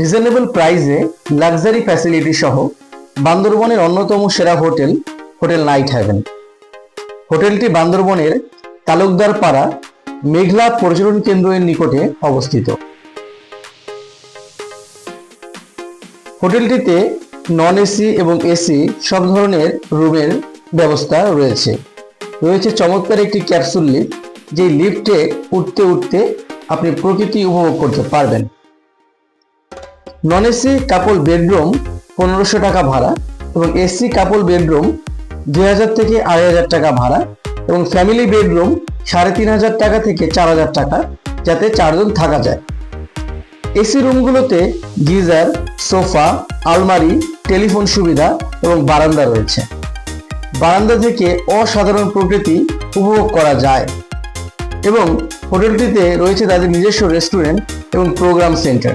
Reasonable প্রাইসে luxury facility সহ বান্দরবনের অন্যতম সেরা হোটেল হোটেল নাইট হ্যাভেন। হোটেলটি বান্দরবনের তালুকদার পাড়া মেঘলা পর্যটন কেন্দ্রের নিকটে অবস্থিত। হোটেলটিতে নন এসি এবং এসি সব ধরনের রুমের ব্যবস্থা রয়েছে। রয়েছে চমৎকার একটি ক্যাপসুল লিফট, যেই লিফটে উঠতে উঠতে আপনি প্রকৃতি উপভোগ করতে পারবেন। নন এসি কাপল বেডরুম পনেরোশো টাকা ভাড়া এবং এসি কাপল বেডরুম দুই হাজার থেকে আড়াই হাজার টাকা ভাড়া এবং ফ্যামিলি বেডরুম সাড়ে তিন হাজার টাকা থেকে চার হাজার টাকা যাতে চারজন থাকা যায়। এসি রুমগুলোতে গিজার, সোফা, আলমারি, টেলিফোন সুবিধা এবং বারান্দা রয়েছে। বারান্দা থেকে অসাধারণ প্রকৃতি উপভোগ করা যায় এবং হোটেলটিতে রয়েছে তাদের নিজস্ব রেস্টুরেন্ট এবং programme centre.